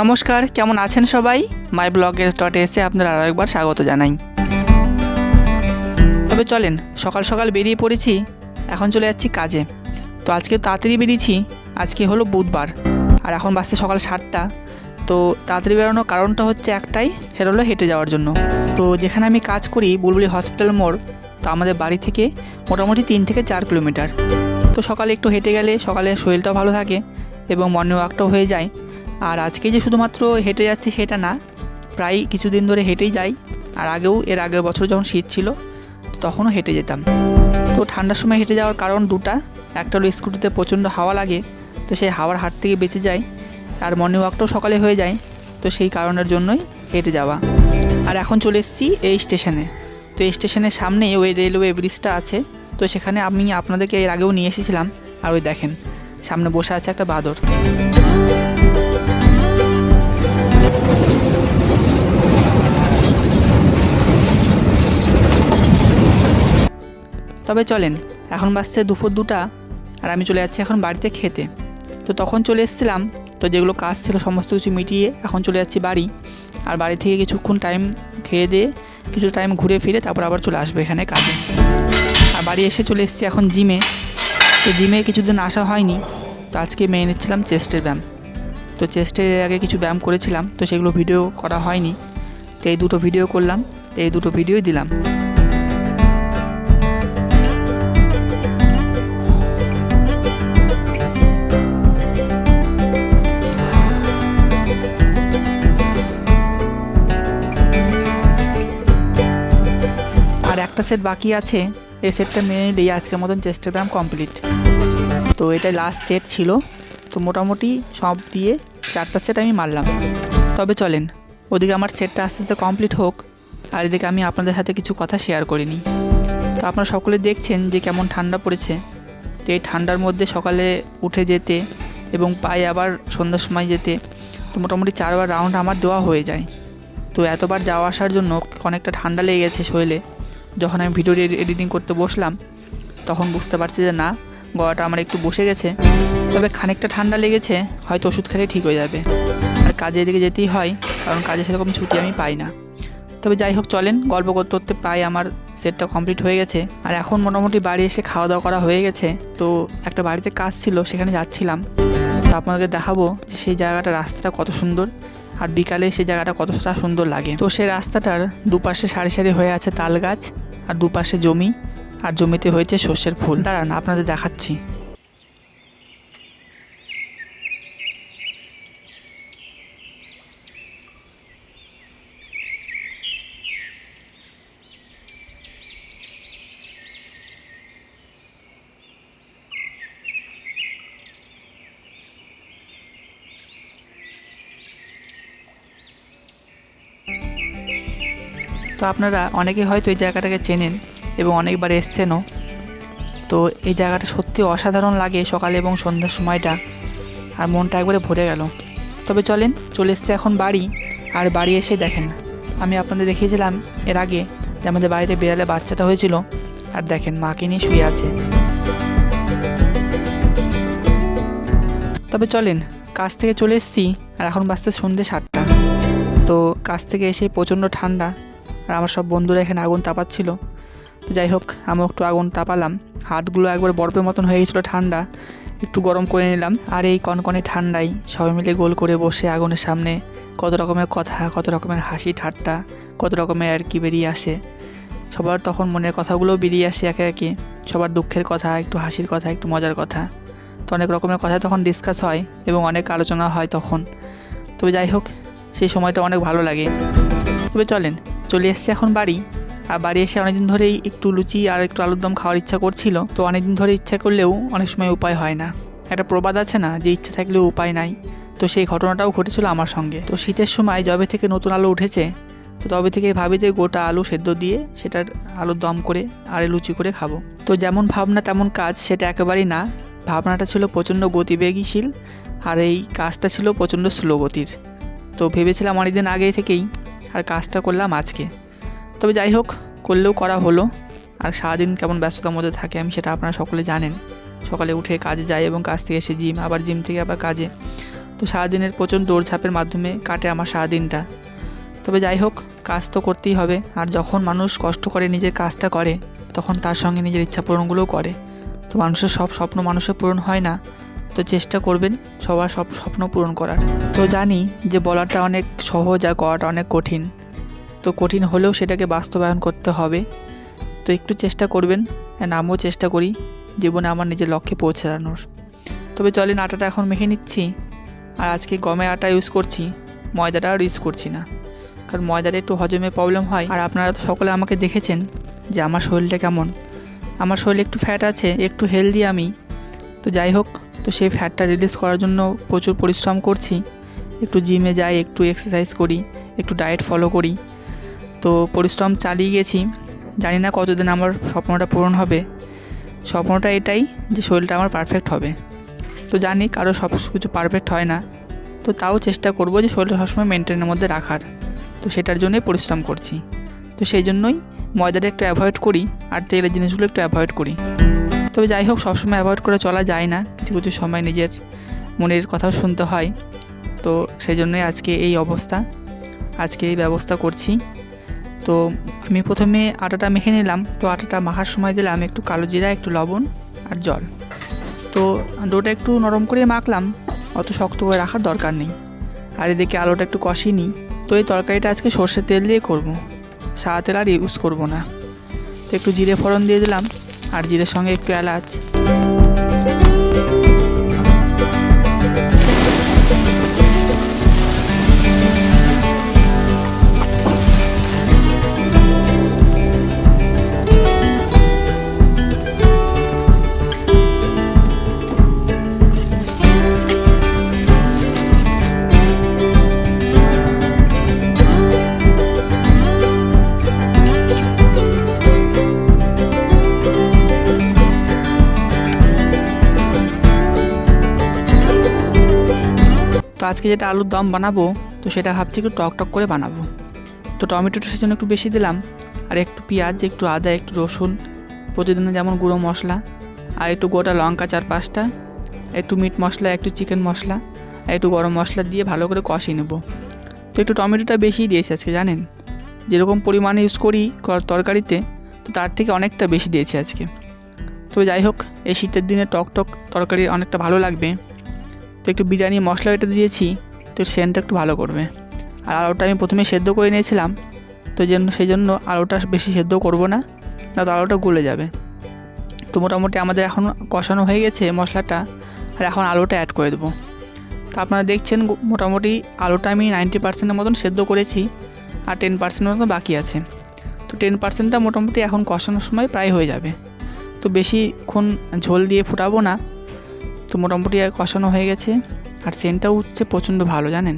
নমস্কার, কেমন আছেন সবাই? মাই ব্লগেস ডট এসে আপনারা আরও একবার স্বাগত জানাই। তবে চলেন, সকাল সকাল বেরিয়ে পড়েছি, এখন চলে যাচ্ছি কাজে। তো আজকে তাড়াতাড়ি বেরিয়েছি, আজকে হলো বুধবার, আর এখন বাসছে সকাল সাতটা। তো তাড়াতাড়ি বেরোনোর কারণটা হচ্ছে একটাই, সেটা হলো হেঁটে যাওয়ার জন্য। তো যেখানে আমি কাজ করি, বুলবুলি হসপিটাল মোড়, তো আমাদের বাড়ি থেকে মোটামুটি তিন থেকে চার কিলোমিটার। তো সকালে একটু হেঁটে গেলে সকালে শরীরটাও ভালো থাকে এবং মর্নিং ওয়াকটাও হয়ে যায়। আর আজকে যে শুধুমাত্র হেঁটে যাচ্ছি সেটা না প্রায় কিছুদিন ধরে হেঁটেই যাই। আর আগেও, এর আগের বছর যখন শীত ছিল তখনও হেঁটে যেতাম। তো ঠান্ডার সময় হেঁটে যাওয়ার কারণ দুটা। একটা হলো স্কুটিতে প্রচণ্ড হাওয়া লাগে, তো সেই হাওয়ার হাত থেকে বেঁচে যায় আর মর্নিং ওয়াকটাও সকালে হয়ে যায়, তো সেই কারণের জন্যই হেঁটে যাওয়া। আর এখন চলে এসেছি এই স্টেশনে। তো এই স্টেশনের সামনেই ওই রেলওয়ে ব্রিজটা আছে, তো সেখানে আমি আপনাদেরকে এর আগেও নিয়ে এসেছিলাম। আর ওই দেখেন, সামনে বসে আছে একটা বাদর। তবে চলেন, এখন বাসছে দুপুর দুটা আর আমি চলে যাচ্ছি এখন বাড়িতে খেতে। তো তখন চলে এসেছিলাম, তো যেগুলো কাজ ছিল সমস্ত কিছু মিটিয়ে এখন চলে যাচ্ছি বাড়ি। আর বাড়ি থেকে কিছুক্ষণ টাইম খেয়ে দিয়ে কিছু টাইম ঘুরে ফিরে তারপর আবার চলে আসব এখানে কাজে। আর বাড়ি এসে চলে এসেছি এখন জিমে তো জিমে কিছুদিন আসা হয়নি, তো আজকে মেয়ে নিচ্ছিলাম চেস্টের ব্যায়াম। তো চেস্টের আগে কিছু ব্যায়াম করেছিলাম, তো সেগুলো ভিডিও করা হয়নি। তো এই দুটো ভিডিও করলাম, তো এই দুটো ভিডিওই দিলাম। সেট বাকি আছে। এই সেটটা মেনে নিলেই আজকের মতন চেস্টের ব্যায়াম কমপ্লিট তো এটা লাস্ট সেট ছিল। তো মোটামুটি সব দিয়ে চারটা সেট আমি মারলাম। তবে চলেন, ওদিকে আমার সেটটা আস্তে আস্তে কমপ্লিট হোক, আর এদিকে আমি আপনাদের সাথে কিছু কথা শেয়ার করিনি তো আপনারা সকলে দেখছেন যে কেমন ঠান্ডা পড়েছে। তো এই ঠান্ডার মধ্যে সকালে উঠে যেতে এবং পায়ে আবার সন্ধ্যার সময় যেতে, তো মোটামুটি চারবার রাউন্ড আমার দেওয়া হয়ে যায়। তো এতবার যাওয়া আসার জন্য অনেকটা ঠান্ডা লেগে গেছে শরীরে। যখন আমি ভিডিও এডিটিং করতে বসলাম, তখন বুঝতে পারছি যে না, গলাটা আমার একটু বসে গেছে। তবে খানিকটা ঠান্ডা লেগেছে, হয়তো ওষুধ খেলে ঠিক হয়ে যাবে। আর কাজের দিকে যেতেই হয়, কারণ কাজে সেরকম ছুটি আমি পাই না। তবে যাই হোক, চলেন, গল্প করতে করতে প্রায় আমার সেটটা কমপ্লিট হয়ে গেছে। আর এখন মোটামুটি বাড়ি এসে খাওয়া দাওয়া করা হয়ে গেছে। তো একটা বাড়িতে কাজ ছিল, সেখানে যাচ্ছিলাম। তো আপনাদের দেখাবো যে সেই জায়গাটা, রাস্তাটা কত সুন্দর। আর বিকালে সেই জায়গাটা কতটা সুন্দর লাগে। তো সেই রাস্তাটার দুপাশে সারি সারি হয়ে আছে তাল গাছ। আর দুপাশে জমি আর জমিতে হয়েছে সর্ষের ফুল। দাঁড়ান আপনাদের দেখাচ্ছি। তো আপনারা অনেকে হয়তো এই জায়গাটাকে চেনেন এবং অনেকবার এসছেনও। তো এই জায়গাটা সত্যি অসাধারণ লাগে সকালে এবং সন্ধ্যার সময়টা। আর মনটা একবারে ভরে গেল। তবে চলেন, চলে এসছে এখন বাড়ি। আর বাড়ি এসে দেখেন, আমি আপনাদের দেখিয়েছিলাম এর আগে যে আমাদের বাড়িতে বিড়ালে বাচ্চাটা হয়েছিল। আর দেখেন, মাকে নিয়ে শুয়ে আছে। তবে চলেন, কাজ থেকে চলে এসেছি। আর এখন বাজতে সন্ধ্যে সাতটা। তো কাজ থেকে এসে প্রচণ্ড ঠান্ডা। আর আমার সব বন্ধুরা এখানে আগুন তাপাচ্ছিল। তো যাই হোক আমি একটু আগুন তাপালাম। হাতগুলো একবার বরফের মতন হয়ে গেছিল ঠান্ডা। একটু গরম করে নিলাম। আর এই কনকনে ঠান্ডায় সবাই মিলে গোল করে বসে আগুনের সামনে কত রকমের কথা, কত রকমের হাসি ঠাট্টা, কত রকমের আর কি বেরিয়ে আসে। সবার তখন মনের কথাগুলো বেরিয়ে আসে একে একে। সবার দুঃখের কথা, একটু হাসির কথা, একটু মজার কথা। তো অনেক রকমের কথা তখন ডিসকাস হয় এবং অনেক আলোচনা হয় তখন। তবে যাই হোক, সেই সময়টা অনেক ভালো লাগে। তবে চলেন চলে এসছে এখন বাড়ি। আর বাড়ি এসে অনেকদিন ধরেই একটু লুচি আর একটু আলুর দম খাওয়ার ইচ্ছা করছিল। তো অনেকদিন ধরে ইচ্ছা করলেও অনেক সময় উপায় হয় না। একটা প্রবাদ আছে না, যে ইচ্ছা থাকলেও উপায় নাই। তো সেই ঘটনাটাও ঘটেছিল আমার সঙ্গে। তো শীতের সময় যবে থেকে নতুন আলু উঠেছে, তো তবে থেকে ভাবি যে গোটা আলু সেদ্ধ দিয়ে সেটার আলুর দম করে আর লুচি করে খাব। তো যেমন ভাবনা তেমন কাজ, সেটা একেবারেই না। ভাবনাটা ছিল প্রচণ্ড গতিবেগীশীল, আর এই কাজটা ছিল প্রচণ্ড স্লো গতির। তো ভেবেছিলাম অনেকদিন আগে থেকেই আর কাজটা করলাম আজকে। তবে যাই হোক, করলেও করা হলো। আর সারাদিন কেমন ব্যস্ততার মধ্যে থাকে আমি সেটা আপনারা সকলে জানেন। সকালে উঠে কাজে যাই এবং কাজ থেকে এসে জিম, আবার জিম থেকে আবার কাজে। তো সারাদিনের প্রচণ্ড দৌড়ঝাঁপের মাধ্যমে কাটে আমার সারাদিনটা। তবে যাই হোক, কাজ তো করতেই হবে। আর যখন মানুষ কষ্ট করে নিজের কাজটা করে, তখন তার সঙ্গে নিজের ইচ্ছা পূরণগুলোও করে। তো মানুষের সব স্বপ্ন মানুষের পূরণ হয় না। তো চেষ্টা করবেন সবার সব স্বপ্ন পূরণ করার। তো জানি যে বলাটা অনেক সহজ আর করাটা অনেক কঠিন। তো কঠিন হলেও সেটাকে বাস্তবায়ন করতে হবে। তো একটু চেষ্টা করবেন অ্যান্ড আমিও চেষ্টা করি জীবনে আমার নিজের লক্ষ্যে পৌঁছানোর। তবে চলেন আটাটা এখন মেখে নিচ্ছি। আর আজকে গমের আটা ইউজ করছি ময়দাটা আর ইউজ করছি না। কারণ ময়দাটা একটু হজমে প্রবলেম হয়। আর আপনারা তো সকলে আমাকে দেখেছেন যে আমার শরীরটা কেমন। আমার শরীরে একটু ফ্যাট আছে, একটু হেলদি আমি। তো যাই হোক তো সেই ফ্যাটটা রিলিজ করার জন্য প্রচুর পরিশ্রম করছি। একটু জিমে যাই, একটু এক্সারসাইজ করি, একটু ডায়েট ফলো করি। তো পরিশ্রম চালিয়ে গেছি। জানি না কতদিন আমার স্বপ্নটা পূরণ হবে। স্বপ্নটা এটাই যে শরীরটা আমার পারফেক্ট হবে। তো জানি কারও সব কিছু পারফেক্ট হয় না। তো তাও চেষ্টা করব যে শরীরটা সবসময় মেনটেনের মধ্যে রাখার। তো সেটার জন্যই পরিশ্রম করছি। তো সেই জন্যই ময়দাটা একটু অ্যাভয়েড করি, আর তেলের জিনিসগুলো একটু অ্যাভয়েড করি। তবে যাই হোক, সবসময় অ্যাভয়েড করে চলা যায় না। কিছু কিছু সময় নিজের মনের কথাও শুনতে হয়। তো সেই জন্যই আজকে এই অবস্থা। আজকে এই ব্যবস্থা করছি। তো আমি প্রথমে আটাটা মেখে নিলাম। তো আটাটা মাখার সময় দিলাম একটু কালো জিরা, একটু লবণ আর জল। তো ডোটা একটু নরম করে মাখলাম। অত শক্ত করে রাখার দরকার নেই। আর এদিকে আলুটা একটু কষিয়ে নিই। তো এই তরকারিটা আজকে সর্ষের তেল দিয়ে করব। সাদা তেল আর ইউজ করব না। তো একটু জিরে ফোড়ন দিয়ে দিলাম। আর জিরের সঙ্গে একটু এলাচ। আজকে যেটা আলুর দম বানাবো, তো সেটা ভাবছি একটু টক টক করে বানাবো। তো টমেটোটা সেজন্য একটু বেশি দিলাম, আর একটু পেঁয়াজ, একটু আদা, একটু রসুন প্রতিদিনে যেমন গুঁড়ো মশলা, আর একটু গোটা লঙ্কা চার পাঁচটা, একটু মিট মশলা, একটু চিকেন মশলা, আর একটু গরম মশলা দিয়ে ভালো করে কষিয়ে নেব। তো একটু টমেটোটা বেশি দিয়েছি আজকে, জানেন? যেরকম পরিমাণে ইউজ করি কর- তরকারিতে, তো তার থেকে অনেকটা বেশি দিয়েছি আজকে। তবে যাই হোক, এই শীতের দিনে টক টক তরকারি অনেকটা ভালো লাগবে। তো একটু বিরিয়ানি মশলা এটা দিয়েছি, তো সেন্টটা একটু ভালো করবে। আর আলুটা আমি প্রথমে সেদ্ধ করে নিয়েছিলাম, তো জন্য সেই জন্য আলুটা বেশি সেদ্ধ করব না না তো আলুটা গলে যাবে। তো মোটামুটি আমাদের এখন কষানো হয়ে গেছে মশলাটা, আর এখন আলুটা অ্যাড করে দেবো। তো আপনারা দেখছেন মোটামুটি আলুটা আমি নাইনটি পার্সেন্টের মতন সেদ্ধ করেছি, আর টেন পার্সেন্টের মতন বাকি আছে। তো টেন পার্সেন্টটা মোটামুটি এখন কষানোর সময় প্রায় হয়ে যাবে। তো বেশিক্ষণ ঝোল দিয়ে ফুটাবো না তো মোটামুটি কষানো হয়ে গেছে। আর সেন্টটাও উঠছে প্রচণ্ড ভালো জানেন?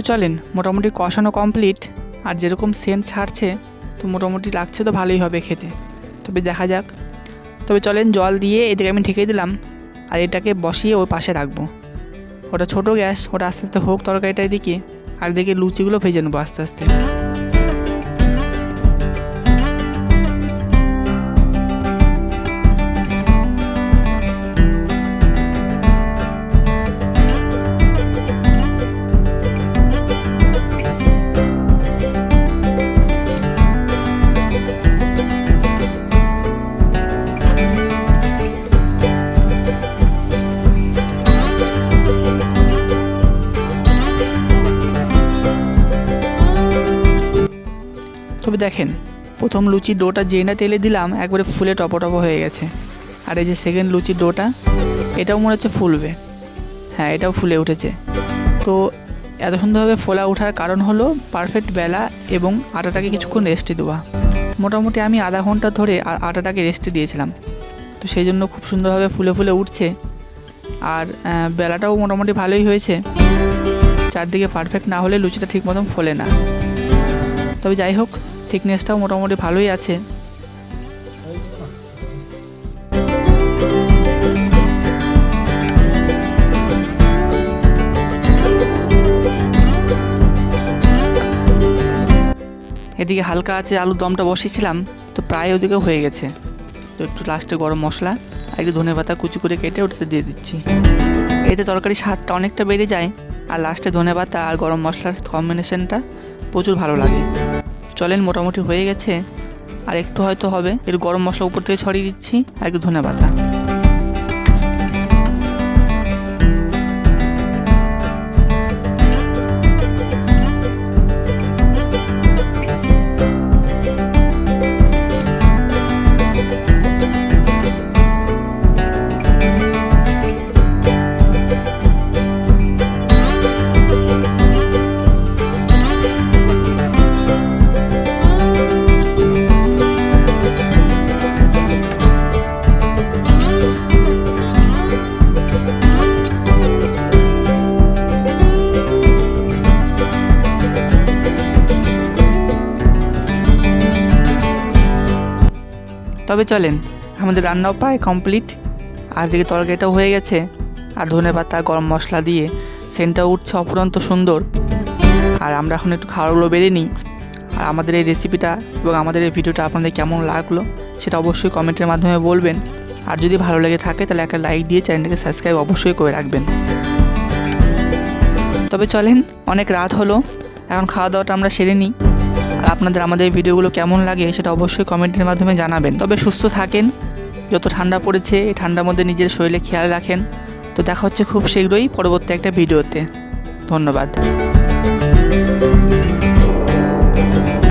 তবে চলেন, মোটামুটি কষানো কমপ্লিট আর যেরকম সেন্ট ছাড়ছে, তো মোটামুটি লাগছে তো ভালোই হবে খেতে। তবে দেখা যাক। তবে চলেন, জল দিয়ে এদিকে আমি ঢেকে দিলাম, আর এটাকে বসিয়ে ওর পাশে রাখব। ওটা ছোট গ্যাস, ওটা আস্তে আস্তে হোক তরকারিটার দিকে, আর এদিকে লুচিগুলো ভেজে নেব আস্তে আস্তে। দেখেন, প্রথম লুচির ডোটা যেই না তেলে দিলাম, একবারে ফুলে টপো টপো হয়ে গেছে। আর এই যে সেকেন্ড লুচির ডোটা, এটাও মনে হচ্ছে ফুলবে। হ্যাঁ এটাও ফুলে উঠেছে। তো এত সুন্দরভাবে ফোলা ওঠার কারণ হলো পারফেক্ট বেলা এবং আটাটাকে কিছুক্ষণ রেস্টে দেওয়া। মোটামুটি আমি আধা ঘণ্টা ধরে আর আটাটাকে রেস্টে দিয়েছিলাম। তো সেই জন্য খুব সুন্দরভাবে ফুলে ফুলে উঠছে। আর বেলাটাও মোটামুটি ভালোই হয়েছে। চারদিকে পারফেক্ট না হলে লুচিটা ঠিক মতন ফোলে না। তবে যাই হোক থিকনেসটাও মোটামুটি ভালোই আছে। এদিকে হালকা আছে আলুর দমটা বসিয়েছিলাম, তো প্রায় ওদিকে হয়ে গেছে। তো একটু লাস্টে গরম মশলা আর একটু ধনে পাতা কুচি করে কেটে ওটাতে দিয়ে দিচ্ছি। এতে তরকারি স্বাদটা অনেকটা বেড়ে যায়, আর লাস্টে ধনে পাতা আর গরম মশলার কম্বিনেশনটা প্রচুর ভালো লাগে। চলেন মোটামুটি হয়ে গেছে। আর একটু হয়তো হবে। এর গরম মশলা উপর থেকে ছড়িয়ে দিচ্ছি। আর একটু ধনে পাতা তবে চলেন, আমাদের রান্নাও প্রায় কমপ্লিট আর দিকে তরকারিটাও হয়ে গেছে, আর ধনে পাতা, গরম মশলা দিয়ে সেন্টটা উঠছে অপরন্ত সুন্দর। আর আমরা এখন একটু খাবারগুলো বেড়ে নিই। আর আমাদের এই রেসিপিটা এবং আমাদের এই ভিডিওটা আপনাদের কেমন লাগল, সেটা অবশ্যই কমেন্টের মাধ্যমে বলবেন। আর যদি ভালো লেগে থাকে, তাহলে একটা লাইক দিয়ে চ্যানেলটাকে সাবস্ক্রাইব অবশ্যই করে রাখবেন। তবে চলেন, অনেক রাত হলো, এখন খাওয়া দাওয়াটা আমরা সেরে নিই। আর আপনাদের আমাদের ভিডিওগুলো কেমন লাগে সেটা অবশ্যই কমেন্টের মাধ্যমে জানাবেন। তবে সুস্থ থাকেন, যত ঠান্ডা পড়েছে এই ঠান্ডার মধ্যে নিজের শরীরে খেয়াল রাখেন। তো দেখা হচ্ছে খুব শীঘ্রই পরবর্তী একটা ভিডিওতে। ধন্যবাদ।